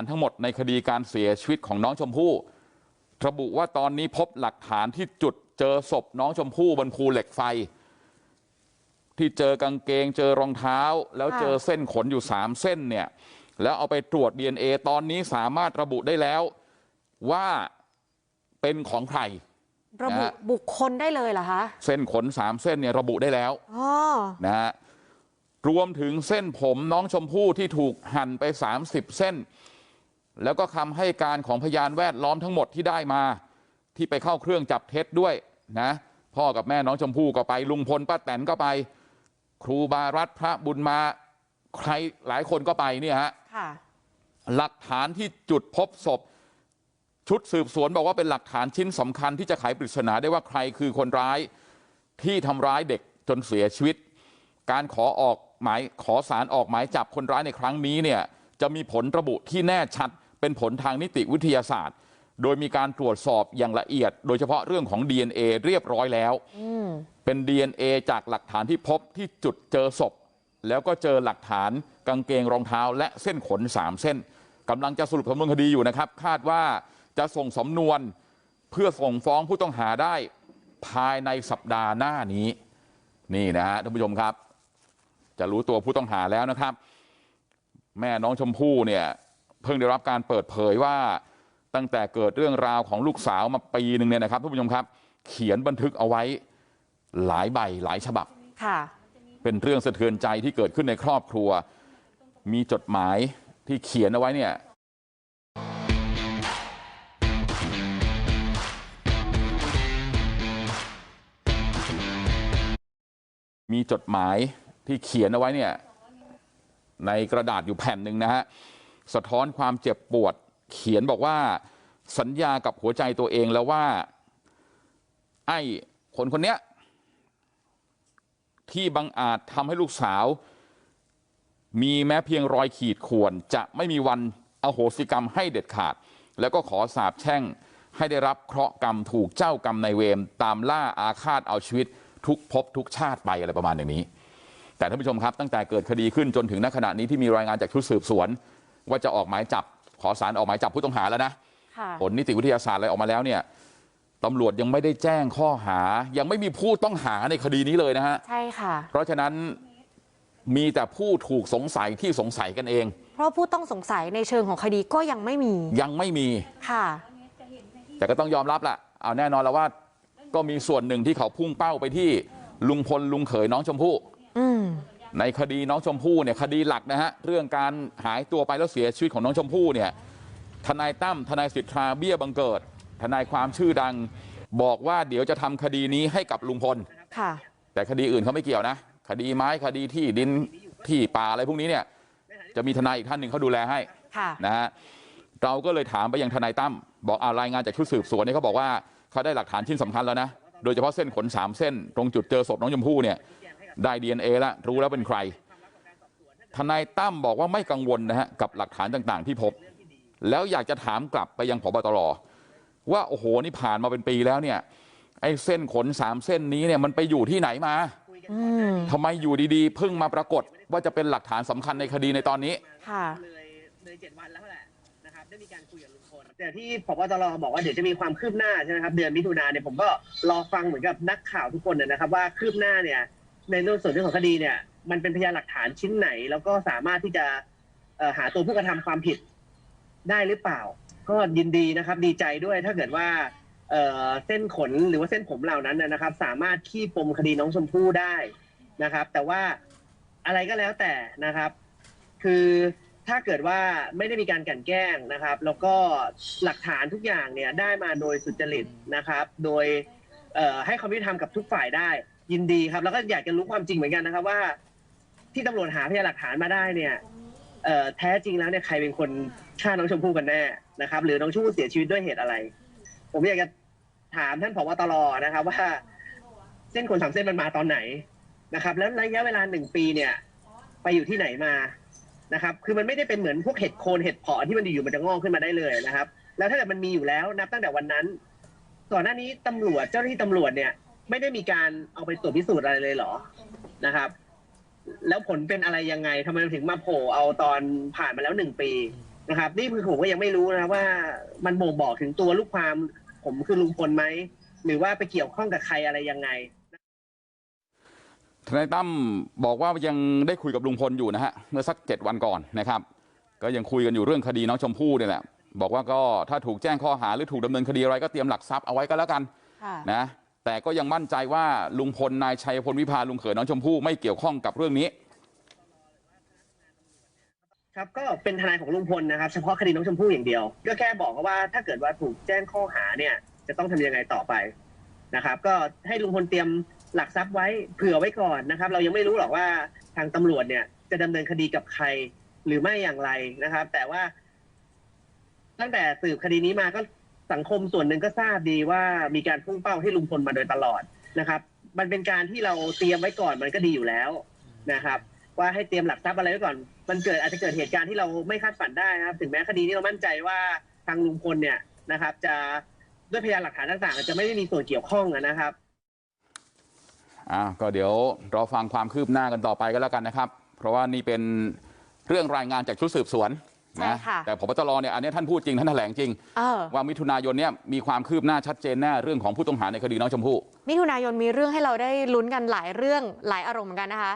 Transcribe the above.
อันทั้งหมดในคดีการเสียชีวิตของน้องชมพู่ระบุว่าตอนนี้พบหลักฐานที่จุดเจอศพน้องชมพู่บนภูเหล็กไฟที่เจอกางเกงเจอรองเท้าแล้วเจอเส้นขนอยู่สามเส้นเนี่ยแล้วเอาไปตรวจ DNA ตอนนี้สามารถระบุได้แล้วว่าเป็นของใครระบุนะฮะบุคคลได้เลยเหรอคะเส้นขนสามเส้นเนี่ยระบุได้แล้วอ๋อนะฮะรวมถึงเส้นผมน้องชมพู่ที่ถูกหั่นไป30เส้น แล้วก็คำให้การของพยานแวดล้อมทั้งหมดที่ได้มาที่ไปเข้าเครื่องจับเท็จด้วยนะพ่อกับแม่น้องชมพู่ก็ไปลุงพลป้าแตนก็ไปครูบารัตพระบุญมาใครหลายคนก็ไปเนี่ยฮะค่ะหลักฐานที่จุดพบศพชุดสืบสวนบอกว่าเป็นหลักฐานชิ้นสำคัญที่จะไขปริศนาได้ว่าใครคือคนร้ายที่ทำร้ายเด็กจนเสียชีวิต การขอออกหมายขอสารออกหมายจับคนร้ายในครั้งนี้เนี่ยจะมีผลระบุที่แน่ชัด เป็นผลทางนิติวิทยาศาสตร์โดยมีการตรวจสอบอย่างละเอียดโดยเฉพาะเรื่องของ DNA เรียบร้อยแล้วอืมเป็น DNA จากหลักฐานที่พบที่จุดเจอศพแล้วก็เจอหลักฐานกางเกงรองเท้าและเส้นขนสามเส้นกำลังจะสรุปสำนวนคดีอยู่นะครับคาดว่าจะส่งสำนวนเพื่อส่งฟ้องผู้ต้องหาได้ภายในสัปดาห์หน้านี้นี่นะฮะท่านผู้ชมครับ จะรู้ตัวผู้ต้องหาแล้วนะครับ แม่น้องชมพู่เนี่ยเพิ่ง ได้รับการเปิดเผยว่าตั้งแต่เกิดเรื่องราวของลูกสาวมาปีหนึ่งเนี่ยนะครับท่านผู้ชมครับเขียนบันทึกเอาไว้หลายใบหลายฉบับค่ะเป็นเรื่องสะเทือนใจที่เกิดขึ้นในครอบครัวมีจดหมายที่เขียนเอาไว้เนี่ยมีจดหมายที่เขียนเอาไว้เนี่ยในกระดาษอยู่แผ่นหนึ่งนะฮะ สะท้อนความเจ็บปวดเขียนบอกว่าสัญญากับหัวใจตัวเองแล้วว่าไอ้คนคนนี้ที่บังอาจทำให้ลูกสาวมีแม้เพียงรอยขีดข่วนจะไม่มีวันอโหสิกรรมให้เด็ดขาด แล้วก็ขอสาบแช่งให้ได้รับเคราะห์กรรมถูกเจ้ากรรมในเวรตามล่าอาฆาตเอาชีวิตทุกภพทุกชาติไปอะไรประมาณอย่างนี้ แต่ท่านผู้ชมครับตั้งแต่เกิดคดีขึ้นจนถึงณขณะนี้ที่มีรายงานจากชุดสืบสวน ว่าจะออกหมายจับขอสารออกหมายจับผู้ต้องหาแล้วนะค่ะผลนิติวิทยาศาสตร์อะไรออกมาแล้วเนี่ยตำรวจยังไม่ได้แจ้งข้อหายังไม่มีผู้ต้องหาในคดีนี้เลยนะฮะใช่ค่ะเพราะฉะนั้นมีแต่ผู้ถูกสงสัยที่สงสัยกันเองเพราะผู้ต้องสงสัยในเชิงของคดีก็ยังไม่มียังไม่มีค่ะแต่ก็ต้องยอมรับละเอาแน่นอนแล้วว่าก็มีส่วนหนึ่งที่เขาพุ่งเป้าไปที่ลุงพลลุงเขยน้องชมพู่อืม ในคดีน้องชมพู่เนี่ยคดีหลักนะฮะเรื่องการหายตัวไปแล้วเสียชีวิตของน้องชมพู่เนี่ยทนายตั้มทนายสิทธาเบี้ยบังเกิดทนายความชื่อดังบอกว่าเดี๋ยวจะทำคดีนี้ให้กับลุงพลค่ะแต่คดีอื่นเขาไม่เกี่ยวนะคดีไม้คดีที่ดินที่ป่าอะไรพวกนี้เนี่ยจะมีทนายอีกท่านหนึ่งเขาดูแลให้ค่ะนะฮะเราก็เลยถามไปยังทนายตั้มบอกอ่ารายงานจากชุดสืบสวนเนี่ยเขาบอกว่าเขาได้หลักฐานชิ้นสำคัญแล้วนะโดยเฉพาะเส้นขนสามเส้นตรงจุดเจอศพน้องชมพู่เนี่ย ได้ดีเอ็นเอแล้วรู้แล้วเป็นใครทนายตั้มบอกว่าไม่กังวลนะฮะกับหลักฐานต่างๆที่พบแล้วอยากจะถามกลับไปยังพบตรว่าโอ้โหนี่ผ่านมาเป็นปีแล้วเนี่ยไอ้เส้นขนสามเส้นนี้เนี่ยมันไปอยู่ที่ไหนมาอืมทำไมอยู่ดีๆเพิ่งมาปรากฏว่าจะเป็นหลักฐานสำคัญในคดีในตอนนี้ค่ะเลยเลยเจ็ดวันแล้วแหละนะครับได้มีการคุยกับลุงพลแต่ที่พบตรบอกว่าเดี๋ยวจะมีความคืบหน้าใช่ไหมครับเดือนมิถุนาเนี่ยผมก็รอฟังเหมือนกับนักข่าวทุกคนนะครับว่าคืบหน้าเนี่ย ในเรื่องส่วนเรื่องของคดีเนี่ย มันเป็นพยานหลักฐานชิ้นไหน แล้วก็สามารถที่จะหาตัวผู้กระทำความผิดได้หรือเปล่า ก็ยินดีนะครับ ดีใจด้วยถ้าเกิดว่าเเส้นขนหรือว่าเส้นผมเหล่านั้นนะครับ สามารถขี้ปมคดีน้องชมพู่ได้นะครับ แต่ว่าอะไรก็แล้วแต่นะครับ คือถ้าเกิดว่าไม่ได้มีการกันแกล้งนะครับ แล้วก็หลักฐานทุกอย่างเนี่ยได้มาโดยสุจริตนะครับ โดยให้ความยุติธรรมกับทุกฝ่ายได้ ยินดีครับแล้วก็อยากจะรู้ความจริงเหมือนกันนะครับว่า ที่ตำรวจหาพยานหลักฐานมาได้เนี่ยเอ่อแท้จริงแล้วเนี่ยใครเป็นคนฆ่าน้องชมพู่กันแน่นะครับ หรือน้องชมพู่เสียชีวิตด้วยเหตุอะไร ผมอยากจะถามท่านผบตรนะครับ ว่า เส้นขนสามเส้นมันมาตอนไหนนะครับ แล้วระยะเวลาหนึ่งปีเนี่ย ไปอยู่ที่ไหนมานะครับ คือมันไม่ได้เป็นเหมือนพวกเห็ดโคนเห็ดเพาะที่มันอยู่ๆมันจะงอกขึ้นมาได้เลยนะครับ แล้วถ้าเกิดมันมีอยู่แล้วนับตั้งแต่วันนั้นก่อนหน้านี้ตำรวจเจ้าหน้าที่ตำรวจเนี่ย ไม่ได้มีการเอาไปตรวจพิสูจน์อะไรเลยเหรอนะครับ แล้วผลเป็นอะไรยังไงทำไมมันถึงมาโผล่เอาตอนผ่านมาแล้วหนึ่งปีนะครับ นี่คือผมก็ยังไม่รู้นะว่ามันบ่งบอกถึงตัวลูกความผมคือลุงพลไหมหรือว่าไปเกี่ยวข้องกับใครอะไรยังไงทนายตั้มบอกว่ายังได้คุยกับลุงพลอยู่นะฮะเมื่อสักเจ็ดวันก่อนนะครับ ก็ยังคุยกันอยู่เรื่องคดีน้องชมพู่นี่แหละบอกว่าก็ถ้าถูกแจ้งข้อหาหรือถูกดำเนินคดีอะไรก็เตรียมหลักทรัพย์เอาไว้ก็แล้วกันค่ะนะ แต่ก็ยังมั่นใจว่าลุงพลนายชัยพลวิพาลุงเขยน้องชมพู่ไม่เกี่ยวข้องกับเรื่องนี้ สังคมส่วนหนึ่งก็ทราบดีว่ามีการพุ่งเป้าให้ลุงพลมาโดยตลอดนะครับ มันเป็นการที่เราเตรียมไว้ก่อนมันก็ดีอยู่แล้วนะครับ ว่าให้เตรียมหลักทรัพย์อะไรไว้ก่อน มันเกิดอาจจะเกิดเหตุการณ์ที่เราไม่คาดฝันได้นะครับ ถึงแม้คดีนี้เรามั่นใจว่าทางลุงพลเนี่ยนะครับ จะด้วยพยานหลักฐานต่างๆอาจจะไม่ได้มีส่วนเกี่ยวข้องนะครับอ่าก็เดี๋ยวรอฟังความคืบหน้ากันต่อไปก็แล้วกันนะครับ เพราะว่านี่เป็นเรื่องรายงานจากชุดสืบสวน นะค่ะแต่พบตรเนี่ยอันนี้ท่านพูดจริงท่านแถลงจริงเออว่ามิถุนายนเนี่ยมีความคืบหน้าชัดเจนแน่เรื่องของผู้ต้องหาในคดีน้องชมพู่มิถุนายนมีเรื่องให้เราได้ลุ้นกันหลายเรื่องหลายอารมณ์เหมือนกันนะคะ